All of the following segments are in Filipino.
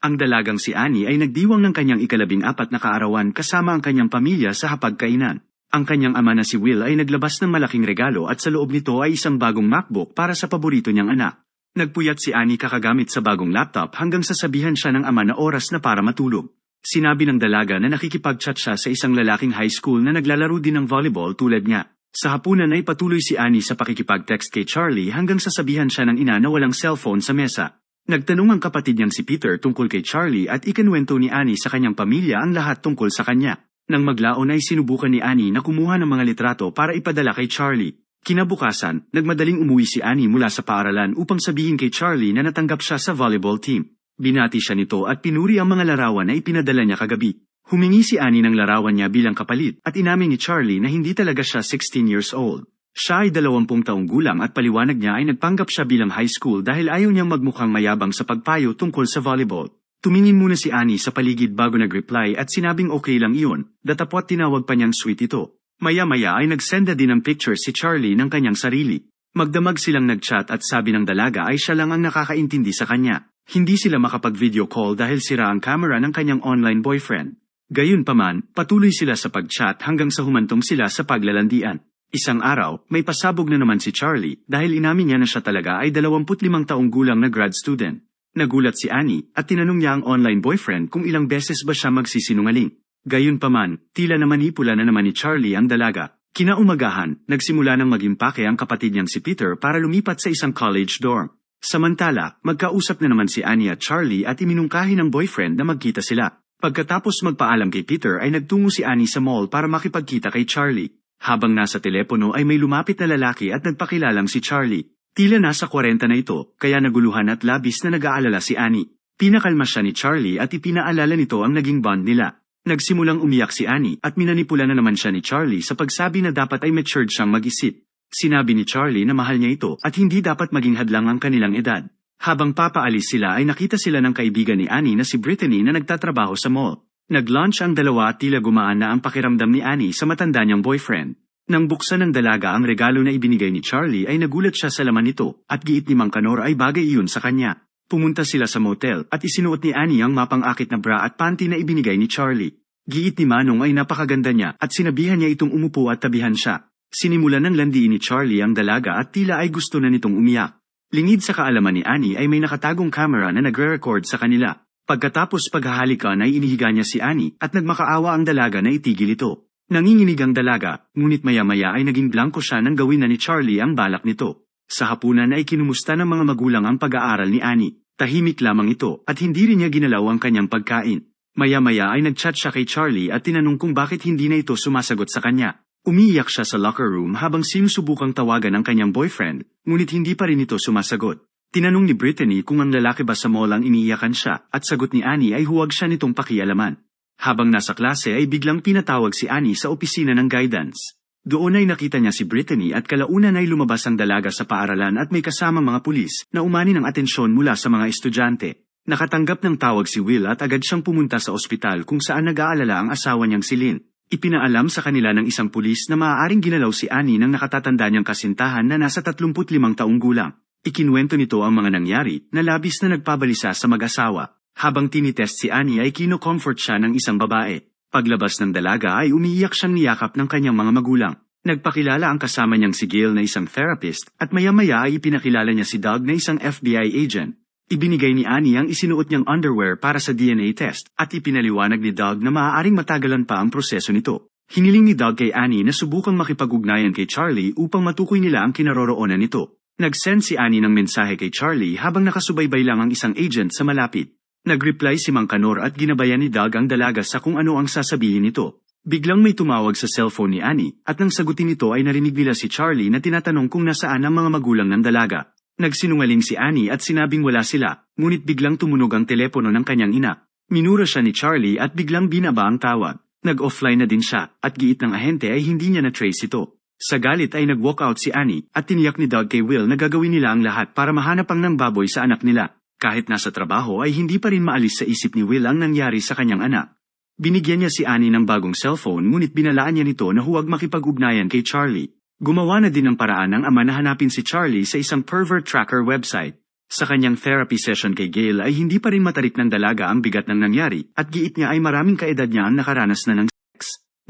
Ang dalagang si Annie ay nagdiwang ng kanyang ikalabing apat na kaarawan kasama ang kanyang pamilya sa hapagkainan. Ang kanyang ama na si Will ay naglabas ng malaking regalo at sa loob nito ay isang bagong MacBook para sa paborito niyang anak. Nagpuyat si Annie kakagamit sa bagong laptop hanggang sasabihan siya ng ama na oras na para matulog. Sinabi ng dalaga na nakikipag-chat siya sa isang lalaking high school na naglalaro din ng volleyball tulad niya. Sa hapunan ay patuloy si Annie sa pakikipag-text kay Charlie hanggang sasabihan siya ng ina na walang cellphone sa mesa. Nagtanong ang kapatid niyang si Peter tungkol kay Charlie at ikinwento ni Annie sa kanyang pamilya ang lahat tungkol sa kanya. Nang maglaon ay sinubukan ni Annie na kumuha ng mga litrato para ipadala kay Charlie. Kinabukasan, nagmadaling umuwi si Annie mula sa paaralan upang sabihin kay Charlie na natanggap siya sa volleyball team. Binati siya nito at pinuri ang mga larawan na ipinadala niya kagabi. Humingi si Annie ng larawan niya bilang kapalit at inamin ni Charlie na hindi talaga siya 16 years old. Siya ay 20 taong gulang at paliwanag niya ay nagpanggap siya bilang high school dahil ayaw niyang magmukhang mayabang sa pagpayo tungkol sa volleyball. Tumingin muna si Annie sa paligid bago nag-reply at sinabing okay lang iyon, datapot tinawag pa niyang sweet ito. Maya-maya ay nagsenda din ng picture si Charlie ng kanyang sarili. Magdamag silang nagchat at sabi ng dalaga ay siya lang ang nakakaintindi sa kanya. Hindi sila makapag-video call dahil sira ang camera ng kanyang online boyfriend. Gayunpaman, patuloy sila sa pag-chat hanggang sa humantong sila sa paglalandian. Isang araw, may pasabog na naman si Charlie dahil inamin niya na siya talaga ay 25 taong gulang na grad student. Nagulat si Annie at tinanong niya ang online boyfriend kung ilang beses ba siya magsisinungaling. Gayunpaman, tila na manipula na naman ni Charlie ang dalaga. Kinaumagahan, nagsimula ng maging pake ang kapatid niyang si Peter para lumipat sa isang college dorm. Samantala, magkausap na naman si Annie at Charlie at iminungkahi ng boyfriend na magkita sila. Pagkatapos magpaalam kay Peter ay nagtungo si Annie sa mall para makipagkita kay Charlie. Habang nasa telepono ay may lumapit na lalaki at nagpakilalang si Charlie. Tila nasa 40 na ito, kaya naguluhan at labis na nag-aalala si Annie. Pinakalma siya ni Charlie at ipinaalala nito ang naging bond nila. Nagsimulang umiyak si Annie at minanipula na naman siya ni Charlie sa pagsabi na dapat ay matured siyang mag-isip. Sinabi ni Charlie na mahal niya ito at hindi dapat maging hadlang ang kanilang edad. Habang papaalis sila ay nakita sila ng kaibigan ni Annie na si Brittany na nagtatrabaho sa mall. Nag-lunch ang dalawa at tila gumaan na ang pakiramdam ni Annie sa matanda niyang boyfriend. Nang buksan ng dalaga ang regalo na ibinigay ni Charlie ay nagulat siya sa laman nito at giit ni Mang Kanor ay bagay iyon sa kanya. Pumunta sila sa motel at isinuot ni Annie ang mapang-akit na bra at panty na ibinigay ni Charlie. Giit ni Manong ay napakaganda niya at sinabihan niya itong umupo at tabihan siya. Sinimulan ng landiin ni Charlie ang dalaga at tila ay gusto na nitong umiyak. Lingid sa kaalaman ni Annie ay may nakatagong camera na nagre-record sa kanila. Pagkatapos paghahalikan ay inihiga niya si Annie at nagmakaawa ang dalaga na itigil ito. Nanginginig ang dalaga, ngunit maya-maya ay naging blanko siya nang gawin na ni Charlie ang balak nito. Sa hapunan ay kinumusta ng mga magulang ang pag-aaral ni Annie. Tahimik lamang ito at hindi rin niya ginalaw ang kanyang pagkain. Maya-maya ay nagchat siya kay Charlie at tinanong kung bakit hindi na ito sumasagot sa kanya. Umiiyak siya sa locker room habang sinusubukang tawagan ang kanyang boyfriend, ngunit hindi pa rin ito sumasagot. Tinanong ni Brittany kung ang lalaki ba sa mall ang iniiyakan siya at sagot ni Annie ay huwag siya nitong pakialaman. Habang nasa klase ay biglang pinatawag si Annie sa opisina ng guidance. Doon ay nakita niya si Brittany at kalaunan ay lumabas ang dalaga sa paaralan at may kasama mga pulis na umani ng atensyon mula sa mga estudyante. Nakatanggap ng tawag si Will at agad siyang pumunta sa ospital kung saan nag-aalala ang asawa niyang si Lynn. Ipinaalam sa kanila ng isang pulis na maaaring ginalaw si Annie ng nakatatanda niyang kasintahan na nasa 35 taong gulang. Ikinwento nito ang mga nangyari na labis na nagpabalisa sa mag-asawa. Habang tinitest si Annie ay kino-comfort siya ng isang babae. Paglabas ng dalaga ay umiiyak siyang niyakap ng kanyang mga magulang. Nagpakilala ang kasama niyang si Gail na isang therapist at maya-maya ay ipinakilala niya si Doug na isang FBI agent. Ibinigay ni Annie ang isinuot niyang underwear para sa DNA test at ipinaliwanag ni Doug na maaaring matagalan pa ang proseso nito. Hiniling ni Doug kay Annie na subukang makipag-ugnayan kay Charlie upang matukoy nila ang kinaroroonan nito. Nag-send si Annie ng mensahe kay Charlie habang nakasubaybay lang ang isang agent sa malapit. Nag-reply si Mang Kanor at ginabayan ni Doug ang dalaga sa kung ano ang sasabihin nito. Biglang may tumawag sa cellphone ni Annie at nang sagutin nito ay narinig nila si Charlie na tinatanong kung nasaan ang mga magulang ng dalaga. Nagsinungaling si Annie at sinabing wala sila, ngunit biglang tumunog ang telepono ng kanyang ina. Minura siya ni Charlie at biglang binaba ang tawag. Nag-offline na din siya, at giit ng ahente ay hindi niya na-trace ito. Sa galit ay nag-walk out si Annie at tiniyak ni Doug kay Will na gagawin nila ang lahat para mahanap ang ng baboy sa anak nila. Kahit nasa trabaho ay hindi pa rin maalis sa isip ni Will ang nangyari sa kanyang anak. Binigyan niya si Annie ng bagong cellphone ngunit binalaan niya nito na huwag makipag-ugnayan kay Charlie. Gumawa na din ng paraan ng ama na hanapin si Charlie sa isang pervert tracker website. Sa kanyang therapy session kay Gail ay hindi pa rin matarik ng dalaga ang bigat ng nangyari at giit niya ay maraming kaedad niya ang nakaranas na ng.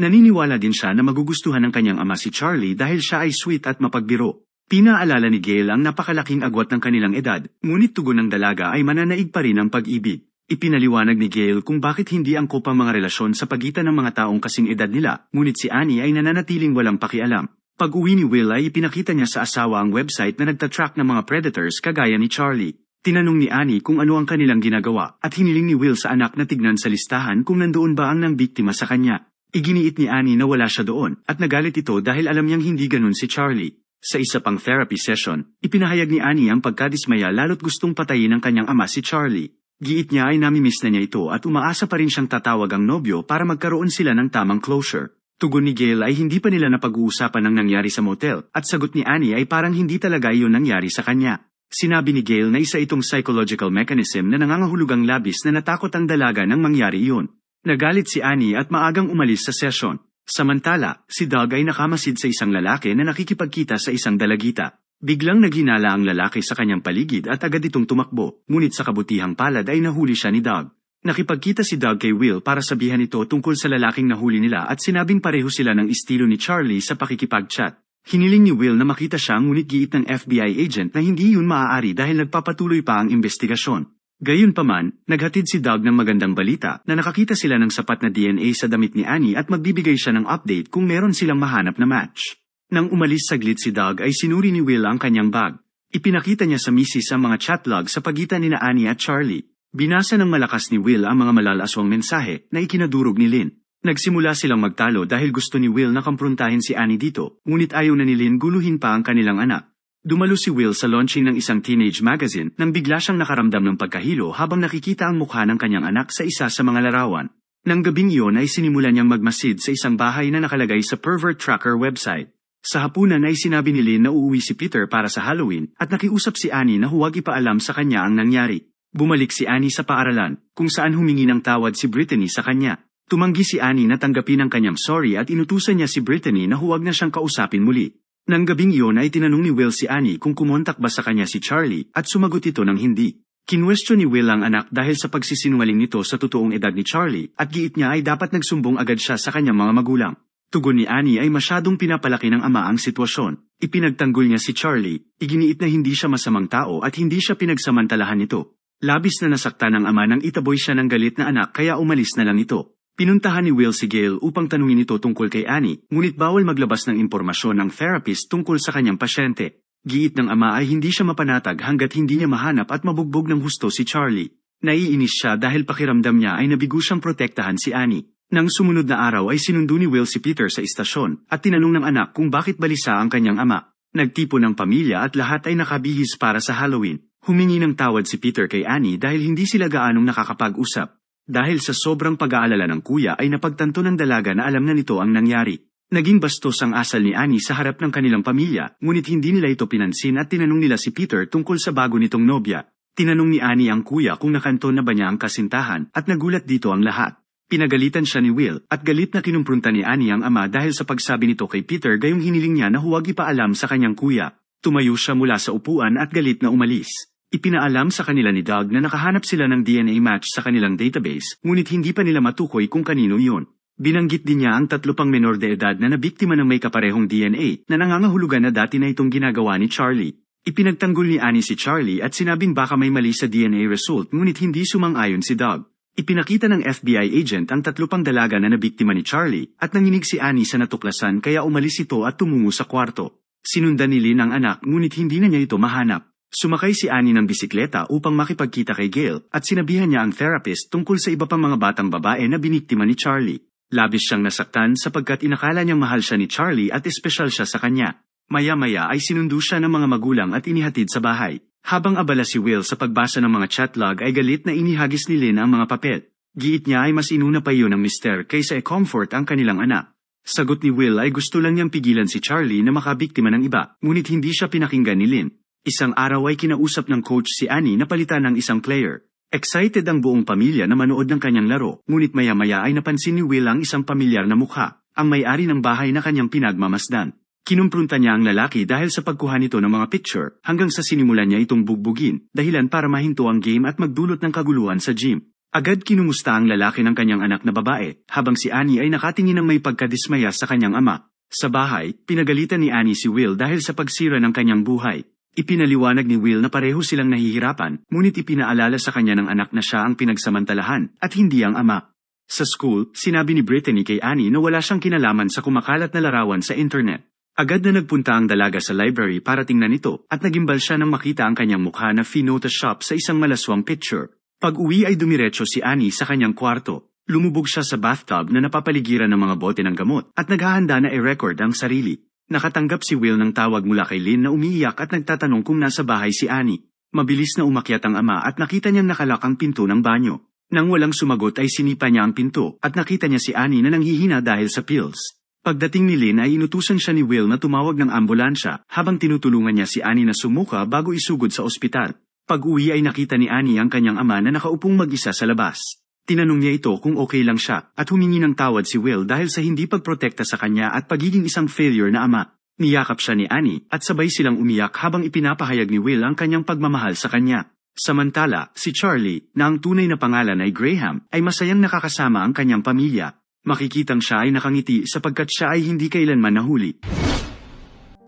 Naniniwala din siya na magugustuhan ng kanyang ama si Charlie dahil siya ay sweet at mapagbiro. Pinaalala ni Gail ang napakalaking agwat ng kanilang edad, ngunit tugon ng dalaga ay mananaig pa rin ang pag-ibig. Ipinaliwanag ni Gail kung bakit hindi angkop ang mga relasyon sa pagitan ng mga taong kasing edad nila, ngunit si Annie ay nananatiling walang pakialam. Pag-uwi ni Will ay ipinakita niya sa asawa ang website na nagtatrack ng mga predators kagaya ni Charlie. Tinanong ni Annie kung ano ang kanilang ginagawa at hiniling ni Will sa anak na tignan sa listahan kung nandoon ba ang nang biktima sa kanya. Iginiit ni Annie na wala siya doon at nagalit ito dahil alam niyang hindi ganun si Charlie. Sa isa pang therapy session, ipinahayag ni Annie ang pagkadismaya lalo't gustong patayin ng kanyang ama si Charlie. Giit niya ay namimiss na niya ito at umaasa pa rin siyang tatawag ang nobyo para magkaroon sila ng tamang closure. Tugon ni Gail ay hindi pa nila napag-uusapan ng nangyari sa motel at sagot ni Annie ay parang hindi talaga iyon nangyari sa kanya. Sinabi ni Gail na isa itong psychological mechanism na nangangahulugang labis na natakot ang dalaga nang mangyari iyon. Nagalit si Annie at maagang umalis sa session. Samantala, si Doug ay nakamasid sa isang lalaki na nakikipagkita sa isang dalagita. Biglang naghinala ang lalaki sa kanyang paligid at agad itong tumakbo, ngunit sa kabutihang palad ay nahuli siya ni Doug. Nakipagkita si Doug kay Will para sabihan ito tungkol sa lalaking nahuli nila at sinabing pareho sila ng estilo ni Charlie sa pakikipag-chat. Hiniling ni Will na makita siya ngunit giit ng FBI agent na hindi yun maaari dahil nagpapatuloy pa ang investigasyon. Gayunpaman, naghatid si Doug ng magandang balita na nakakita sila ng sapat na DNA sa damit ni Annie at magbibigay siya ng update kung meron silang mahanap na match. Nang umalis saglit si Doug ay sinuri ni Will ang kanyang bag. Ipinakita niya sa misis ang mga chat log sa pagitan ni na Annie at Charlie. Binasa ng malakas ni Will ang mga malalaswang mensahe na ikinadurog ni Lynn. Nagsimula silang magtalo dahil gusto ni Will na kamprontahin si Annie dito, ngunit ayaw na ni Lynn guluhin pa ang kanilang anak. Dumalo si Will sa launching ng isang teenage magazine nang bigla siyang nakaramdam ng pagkahilo habang nakikita ang mukha ng kanyang anak sa isa sa mga larawan. Nang gabing iyon ay sinimulan niyang magmasid sa isang bahay na nakalagay sa pervert tracker website. Sa hapunan ay sinabi ni Lynn na uuwi si Peter para sa Halloween at nakiusap si Annie na huwag ipaalam sa kanya ang nangyari. Bumalik si Annie sa paaralan, kung saan humingi ng tawad si Brittany sa kanya. Tumanggi si Annie na tanggapin ang kanyang sorry at inutusan niya si Brittany na huwag na siyang kausapin muli. Nang gabing iyon ay tinanong ni Will si Annie kung kumontak ba sa kanya si Charlie at sumagot ito ng hindi. Kinwestiyon ni Will ang anak dahil sa pagsisinungaling nito sa totoong edad ni Charlie at giit niya ay dapat nagsumbong agad siya sa kanyang mga magulang. Tugon ni Annie ay masyadong pinapalaki ng ama ang sitwasyon. Ipinagtanggol niya si Charlie, iginiit na hindi siya masamang tao at hindi siya pinagsamantalahan nito. Labis na nasaktan ng ama nang itaboy siya ng galit na anak kaya umalis na lang ito. Pinuntahan ni Will si Gail upang tanungin ito tungkol kay Annie, ngunit bawal maglabas ng impormasyon ng therapist tungkol sa kanyang pasyente. Giit ng ama ay hindi siya mapanatag hanggat hindi niya mahanap at mabugbog ng husto si Charlie. Naiinis siya dahil pakiramdam niya ay nabigo siyang protektahan si Annie. Nang sumunod na araw ay sinundo ni Will si Peter sa istasyon at tinanong ng anak kung bakit balisa ang kanyang ama. Nagtipo ng pamilya at lahat ay nakabihis para sa Halloween. Humingi ng tawad si Peter kay Annie dahil hindi sila gaanong nakakapag-usap. Dahil sa sobrang pag-aalala ng kuya ay napagtanto ng dalaga na alam na nito ang nangyari. Naging bastos ang asal ni Annie sa harap ng kanilang pamilya, ngunit hindi nila ito pinansin at tinanong nila si Peter tungkol sa bago nitong nobya. Tinanong ni Annie ang kuya kung nakanton na ba niya ang kasintahan at nagulat dito ang lahat. Pinagalitan siya ni Will at galit na kinumprunta ni Annie ang ama dahil sa pagsabi nito kay Peter gayong hiniling niya na huwag ipaalam sa kanyang kuya. Tumayo siya mula sa upuan at galit na umalis. Ipinaalam sa kanila ni Doug na nakahanap sila ng DNA match sa kanilang database, ngunit hindi pa nila matukoy kung kanino iyon. Binanggit din niya ang tatlo pang menor de edad na nabiktima ng may kaparehong DNA na nangangahulugan na dati na itong ginagawa ni Charlie. Ipinagtanggol ni Annie si Charlie at sinabing baka may mali sa DNA result ngunit hindi sumang-ayon si Doug. Ipinakita ng FBI agent ang tatlo pang dalaga na nabiktima ni Charlie at nanginig si Annie sa natuklasan kaya umalis ito at tumungo sa kwarto. Sinundan ni Lynn ang anak ngunit hindi na niya ito mahanap. Sumakay si Annie ng bisikleta upang makipagkita kay Gail at sinabihan niya ang therapist tungkol sa iba pang mga batang babae na biniktima ni Charlie. Labis siyang nasaktan sapagkat inakala niyang mahal siya ni Charlie at espesyal siya sa kanya. Maya-maya ay sinundo siya ng mga magulang at inihatid sa bahay. Habang abala si Will sa pagbasa ng mga chat log ay galit na inihagis ni Lynn ang mga papel. Giit niya ay mas inuna pa iyon ng mister kaysa e-comfort ang kanilang anak. Sagot ni Will ay gusto lang niyang pigilan si Charlie na makabiktima ng iba, ngunit hindi siya pinakinggan ni Lynn. Isang araw ay kinausap ng coach si Annie na palitan ng isang player. Excited ang buong pamilya na manood ng kanyang laro, ngunit maya-maya ay napansin ni Will ang isang pamilyar na mukha, ang may-ari ng bahay na kanyang pinagmamasdan. Kinumprunta niya ang lalaki dahil sa pagkuha nito ng mga picture hanggang sa sinimulan niya itong bugbugin, dahilan para mahinto ang game at magdulot ng kaguluhan sa gym. Agad kinumusta ang lalaki ng kanyang anak na babae, habang si Annie ay nakatingin ng may pagkadismaya sa kanyang ama. Sa bahay, pinagalitan ni Annie si Will dahil sa pagsira ng kanyang buhay. Ipinaliwanag ni Will na pareho silang nahihirapan, ngunit ipinaalala sa kanya ng anak na siya ang pinagsamantalahan at hindi ang ama. Sa school, sinabi ni Brittany kay Annie na wala siyang kinalaman sa kumakalat na larawan sa internet. Agad na nagpunta ang dalaga sa library para tingnan ito at nagimbal siya nang makita ang kanyang mukha na photoshoп sa isang malaswang picture. Pag-uwi ay dumiretso si Annie sa kanyang kwarto. Lumubog siya sa bathtub na napapaligiran ng mga bote ng gamot at naghahanda na i-record ang sarili. Nakatanggap si Will ng tawag mula kay Lynn na umiiyak at nagtatanong kung nasa bahay si Annie. Mabilis na umakyat ang ama at nakita niyang nakalak ang pinto ng banyo. Nang walang sumagot ay sinipa niya ang pinto at nakita niya si Annie na nanghihina dahil sa pills. Pagdating ni Lynn ay inutusan siya ni Will na tumawag ng ambulansya habang tinutulungan niya si Annie na sumuka bago isugod sa ospital. Pag-uwi ay nakita ni Annie ang kanyang ama na nakaupong mag-isa sa labas. Tinanong niya ito kung okay lang siya at humingi ng tawad si Will dahil sa hindi pagprotekta sa kanya at pagiging isang failure na ama. Niyakap siya ni Annie at sabay silang umiyak habang ipinapahayag ni Will ang kanyang pagmamahal sa kanya. Samantala, si Charlie, na ang tunay na pangalan ay Graham, ay masayang nakakasama ang kanyang pamilya. Makikitang siya ay nakangiti sapagkat siya ay hindi kailanman nahuli.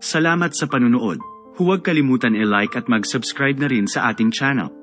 Salamat sa panunood. Huwag kalimutan i-like at mag-subscribe na rin sa ating channel.